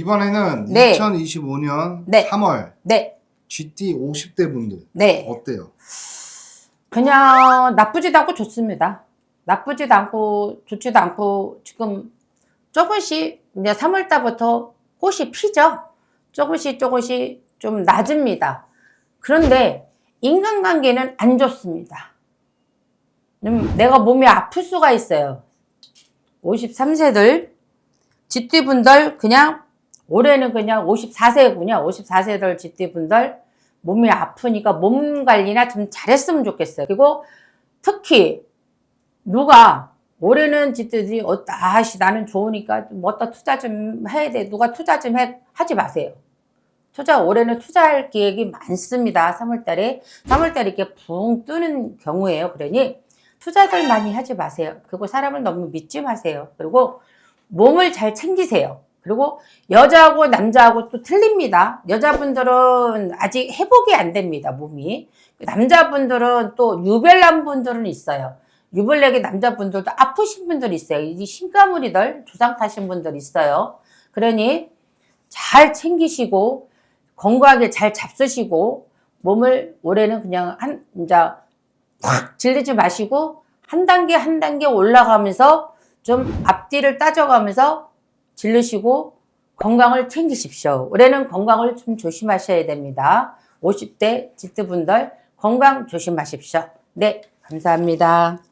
이번에는 네. 2025년 네. 3월 네, GT 50대 분들 네. 어때요? 그냥 나쁘지도 않고 좋습니다. 나쁘지도 않고 좋지도 않고 지금 조금씩 이제 3월 달부터 꽃이 피죠. 조금씩 조금씩 좀 낮습니다. 그런데 인간관계는 안 좋습니다. 음, 내가 몸이 아플 수가 있어요. 53세들 GT분들 그냥 올해는 그냥 54세군요. 54세들 GT분들 몸이 아프니까 몸 관리나 좀 잘했으면 좋겠어요. 그리고 특히 누가 올해는 GT들이 어, 아씨 나는 좋으니까 뭐 어디다 투자 좀 해야 돼. 누가 투자 좀 해, 하지 마세요. 투자 올해는 투자할 계획이 많습니다. 3월달에 3월달에 이렇게 붕 뜨는 경우에요. 그러니 투자들 많이 하지 마세요. 그리고 사람을 너무 믿지 마세요. 그리고 몸을 잘 챙기세요. 그리고 여자하고 남자하고 또 틀립니다. 여자분들은 아직 회복이 안 됩니다, 몸이. 남자분들은 또 유별난 분들은 있어요. 유별나게 남자분들도 아프신 분들 있어요. 이 신가무리들 조상 타신 분들 있어요. 그러니 잘 챙기시고 건강하게 잘 잡수시고 몸을 올해는 그냥 한 이제 확 질리지 마시고 한 단계 한 단계 올라가면서 좀 앞뒤를 따져가면서 질르시고 건강을 챙기십시오. 올해는 건강을 좀 조심하셔야 됩니다. 50대 지트분들 건강 조심하십시오. 네, 감사합니다.